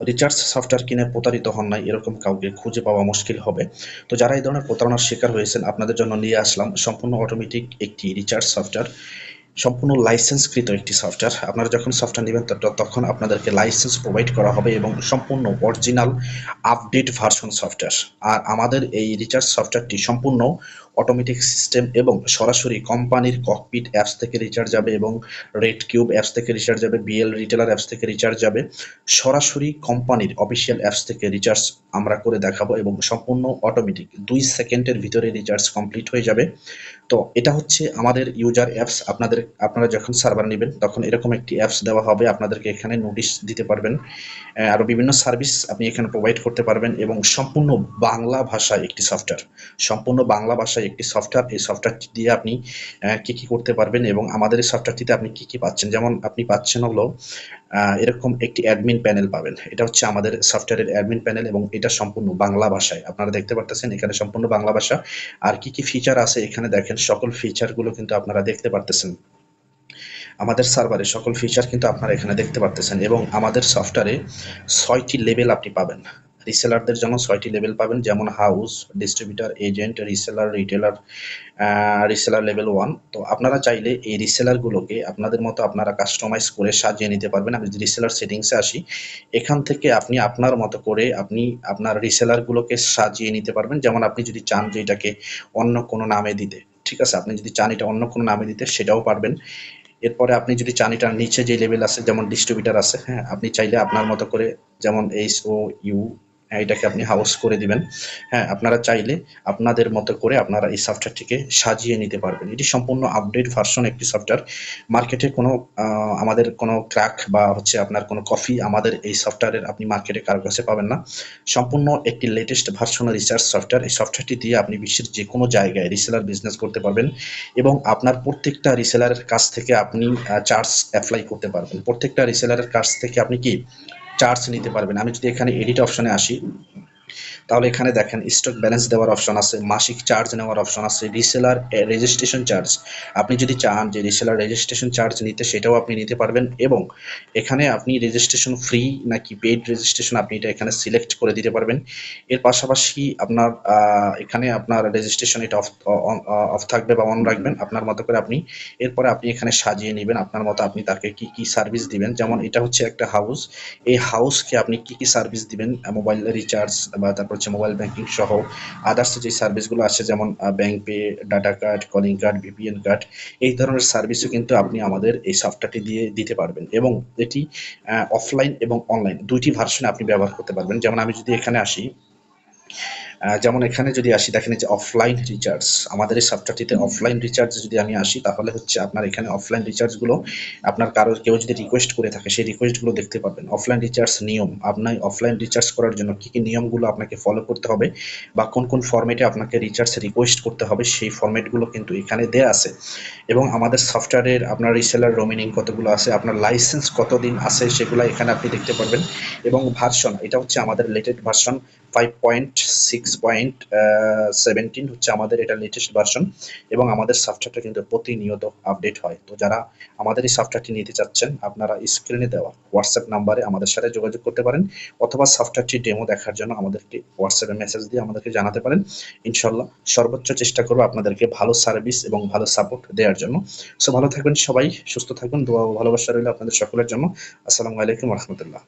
Recharge software কিনে প্রতারিত হন নাই, এরকম কাউকে খুঁজে পাওয়া মুশকিল হবে। তো যারা এই ধরনের প্রতারণার শিকার হয়েছেন, আপনাদের জন্য নিয়ে আসলাম। সম্পূর্ণ অটোমেটিক একটি রিচার্জ সফটওয়্যার। সম্পূর্ণ লাইসেন্সকৃত একটি সফটওয়্যার আপনারা যখন সফটওয়্যার নেবেন তখন আপনাদেরকে লাইসেন্স প্রোভাইড করা হবে এবং সম্পূর্ণ অরিজিনাল আপডেট ভার্সন সফটওয়্যার আর আমাদের এই রিচার্জ সফটওয়্যারটি সম্পূর্ণ অটোমেটিক সিস্টেম এবং সরাসরি কোম্পানির ককপিট অ্যাপস থেকে রিচার্জ যাবে এবং রেড কিউব অ্যাপস থেকে রিচার্জ যাবে বিএল রিটেলার অ্যাপস থেকে রিচার্জ যাবে। সরাসরি কোম্পানির অফিসিয়াল অ্যাপস থেকে রিচার্জ আমরা করে দেখাবো এবং সম্পূর্ণ অটোমেটিক দুই সেকেন্ডের ভিতরে রিচার্জ কমপ্লিট হয়ে যাবে। তো এটা হচ্ছে আমাদের ইউজার অ্যাপস আপনাদের, আপনারা যখন সার্ভার নেবেন, তখন এরকম একটি অ্যাপস দেওয়া হবে। আপনাদেরকে এখানে নোটিশ দিতে পারবেন। আরও বিভিন্ন সার্ভিস আপনি এখানে প্রোভাইড করতে পারবেন এবং সম্পূর্ণ বাংলা ভাষায় একটি সফটওয়্যার সম্পূর্ণ বাংলা ভাষায় একটি সফটওয়্যার এই সফটওয়্যারটি দিয়ে আপনি কী কি করতে পারবেন এবং আমাদের এই সফটওয়্যারটিতে আপনি কী কী পাচ্ছেন? যেমন আপনি পাচ্ছেন হলো এরকম একটি অ্যাডমিন প্যানেল পাবেন। এটা হচ্ছে আমাদের সফটওয়্যারের অ্যাডমিন প্যানেল এবং এটা সম্পূর্ণ বাংলা ভাষায়। আপনারা দেখতে পারতেছেন এখানে সম্পূর্ণ বাংলা ভাষা। আর কি কি ফিচার আছে এখানে দেখেন, সকল ফিচারগুলো কিন্তু আপনারা দেখতে পারতেছেন। আমাদের সার্ভারে সকল ফিচার কিন্তু আপনারা এখানে দেখতে পারতেছেন এবং আমাদের সফটওয়্যারে ছয়টি লেভেল আপনি পাবেন। রিসেলারদের জন্য ছয়টি লেভেল পাবেন, যেমন house distributor agent reseller retailer reseller level one তো আপনারা চাইলে এই রিসেলারগুলোকে আপনাদের মতো আপনারা কাস্টমাইজ করে সাজিয়ে নিতে পারবেন। আমি যদি রিসেলার সেটিংসে আসি, এখান থেকে আপনি আপনার মতো করে আপনি আপনার রিসেলারগুলোকে সাজিয়ে নিতে পারবেন। যেমন আপনি যদি চান যে এটাকে অন্য কোনো নামে দিতে, ঠিক আছে? আপনি যদি চান এটা অন্য কোনো নামে দিতে, সেটাও পারবেন। এরপরে আপনি যদি চান এটার নিচে যে লেভেল আছে, যেমন ডিস্ট্রিবিউটার আছে হ্যাঁ আপনি চাইলে আপনার মতো করে, যেমন এইচ ও ইউ এটাকে আপনি হাউস করে দিবেন। হ্যাঁ আপনারা চাইলে আপনাদের মতো করে আপনারা এই সফটওয়্যারটিকে সাজিয়ে নিতে পারবেন। এটি সম্পূর্ণ আপডেট ভার্সন একটি সফটওয়্যার মার্কেটে কোনো আমাদের কোনো ক্র্যাক বা হচ্ছে আপনার কোনো কফি আমাদের এই সফটওয়্যারের আপনি মার্কেটে কারও কাছে পাবেন না। সম্পূর্ণ একটি লেটেস্ট ভার্সনের রিসার্চ সফটওয়্যার এই সফটওয়্যারটি দিয়ে আপনি বিশ্বের যে কোনো জায়গায় রিসেলার বিজনেস করতে পারবেন এবং আপনার প্রত্যেকটা রিসেলারের কাছ থেকে আপনি চার্জ অ্যাপ্লাই করতে পারবেন। প্রত্যেকটা রিসেলারের কাছ থেকে আপনি কি চার্জ নিতে পারবেন। আমি যদি এখানে এডিট অপশনে আসি তাহলে এখানে দেখেন স্টক ব্যালেন্স দেওয়ার অপশন আছে, মাসিক চার্জ নেওয়ার অপশন আছে রিসেলার রেজিস্ট্রেশন চার্জ আপনি যদি চান যে রিসেলার রেজিস্ট্রেশন চার্জ নিতে, সেটাও আপনি নিতে পারবেন এবং এখানে আপনি রেজিস্ট্রেশন ফ্রি নাকি পেইড রেজিস্ট্রেশন আপনি এটা এখানে সিলেক্ট করে দিতে পারবেন। এর পাশাপাশি আপনার এখানে আপনার রেজিস্ট্রেশন এটা অফ অফ থাকবে বা অন রাখবেন। আপনার মতো করে আপনি, এরপরে আপনি এখানে সাজিয়ে নেবেন। আপনার মতো আপনি তাকে কি কি সার্ভিস দিবেন? যেমন এটা হচ্ছে একটা হাউস এই হাউসকে আপনি কি কি সার্ভিস দিবেন? মোবাইল রিচার্জ বা তারপর হচ্ছে মোবাইল ব্যাংকিং সহ আদার্স যে সার্ভিসগুলো আছে যেমন bank pay data card calling card VPN card এই ধরনের সার্ভিসও কিন্তু আপনি আমাদের এই সফটওয়্যারটি দিয়ে দিতে পারবেন এবং এটি অফলাইন এবং অনলাইন দুইটি ভার্সনে আপনি ব্যবহার করতে পারবেন। যেমন আমি যদি এখানে আসি যেমন এখানে যদি আসি, দেখেন যে অফলাইন রিচার্জ আমাদের এই সফটওয়্যারটিতে অফলাইন রিচার্জ যদি আমি আসি, তাহলে হচ্ছে আপনার এখানে অফলাইন রিচার্জগুলো আপনার কারোর কেউ যদি রিকোয়েস্ট করে থাকে, সেই রিকোয়েস্টগুলো দেখতে পাবেন অফলাইন রিচার্জ নিয়ম, আপনার অফলাইন রিচার্জ করার জন্য কী কী নিয়মগুলো আপনাকে ফলো করতে হবে বা কোন কোন ফরম্যাটে আপনাকে রিচার্জ রিকোয়েস্ট করতে হবে, সেই ফরম্যাটগুলো কিন্তু এখানে দেয়া আছে। এবং আমাদের সফটওয়্যারের আপনার রিসেলার রোমিনিং কতগুলো আছে, আপনার লাইসেন্স কতদিন আছে, সেগুলো এখানে আপনি দেখতে পারবেন। এবং ভার্সন এটা হচ্ছে আমাদের latest version five point six point seventeen হচ্ছে আমাদের এটা লেটেস্ট ভার্সন এবং আমাদের সফটওয়্যারটা কিন্তু প্রতিনিয়ত আপডেট হয়। তো যারা আমাদের এই সফটওয়্যারটি নিতে চাচ্ছেন, আপনারা স্ক্রিনে দেওয়া হোয়াটসঅ্যাপ নাম্বারে আমাদের সাথে যোগাযোগ করতে পারেন অথবা সফটওয়্যারটি ডেমো দেখার জন্য আমাদেরকে হোয়াটসঅ্যাপে মেসেজ দিয়ে আমাদেরকে জানাতে পারেন। ইনশাল্লাহ সর্বোচ্চ চেষ্টা করব আপনাদেরকে ভালো সার্ভিস এবং ভালো সাপোর্ট দেওয়ার জন্য। সো ভালো থাকবেন সবাই, সুস্থ থাকবেন দোয়া ভালোবাসা রইল আপনাদের সকলের জন্য। আসসালামু আলাইকুম রহমতুল্লাহ।